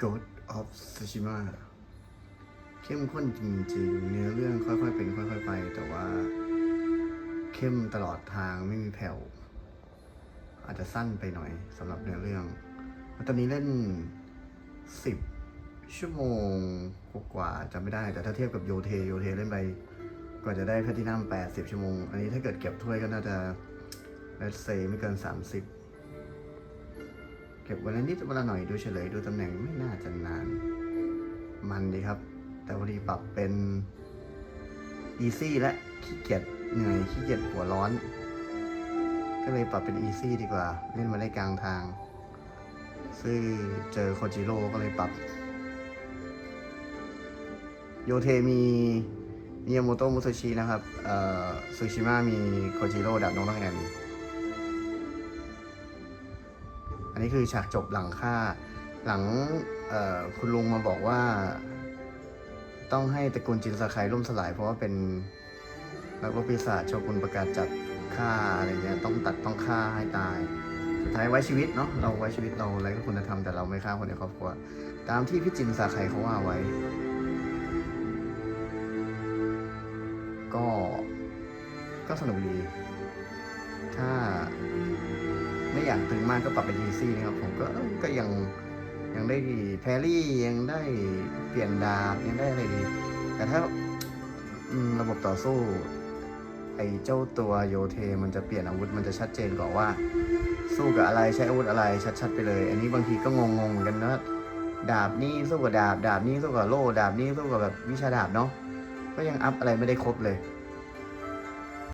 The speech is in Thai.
Ghost of Tsushima เข้มข้นจริงๆ เนื้อเรื่องค่อยๆเป็นค่อยๆไป แต่ว่าเข้มตลอดทางไม่มีแผ่ว อาจจะสั้นไปหน่อยสำหรับเนื้อเรื่องตอนนี้เล่นสิบชั่วโมงกว่าจำไม่ได้แต่ถ้าเทียบกับโยเทโยเทเล่นไปกว่าจะได้แพลตินัมแปดสิบชั่วโมง อันนี้ถ้าเกิดเก็บถ้วยก็น่าจะเลสเซไม่เกินสามสิบเก็บวันละนิดวันละหน่อยดูเฉลยดูตำแหน่งไม่น่าจะนาน มันดีครับ แต่พอดีปรับเป็น easy และขี้เกียจเหนื่อยขี้เกียจหัวร้อน ก็เลยปรับเป็น easy ดีกว่า เล่นมาได้กลางทาง ซึ่งเจอโคจิโร่ก็เลยปรับ โยเทมีมิยาโมโตะมุสชินะครับเอ่อซูชิมะมีโคจิโร่ดับน้องน้องแอนอันนี้คือฉากจบหลังค่า หลังเออคุณลุงมาบอกว่า ต้องให้ตระกูลจินซาไคล่มสลายเพราะว่าเป็นนักรบปีศาจโชกุนประกาศจัด ฆ่าอะไรเงี้ยต้องตัดต้องฆ่าให้ตาย สุดท้ายไว้ชีวิตเนาะเราไว้ชีวิตเราอะไรก็คุณธรรมแต่เราไม่ฆ่าคนในครอบครัว ตามที่พี่จินซาไคเขาว่าไว้ ก็ก็สนุกดี ถ้าไม่อยากตึงมากก็ปรับเป็น easy นะครับผมก็ก็ยังยังได้แพรี่ยังได้เปลี่ยนดาบยังได้อะไรดี แต่ถ้าระบบต่อสู้ ไอ้เจ้าตัวโยเทมันจะเปลี่ยนอาวุธมันจะชัดเจนกว่าว่า สู้กับอะไรใช้อาวุธอะไรชัดๆไปเลย อันนี้บางทีก็งงๆเหมือนกันนะดาบนี่สู้กับดาบ ดาบนี่สู้กับโล่ดาบนี่สู้กับแบบวิชาดาบเนาะก็ยังอัพอะไรไม่ได้ครบเลย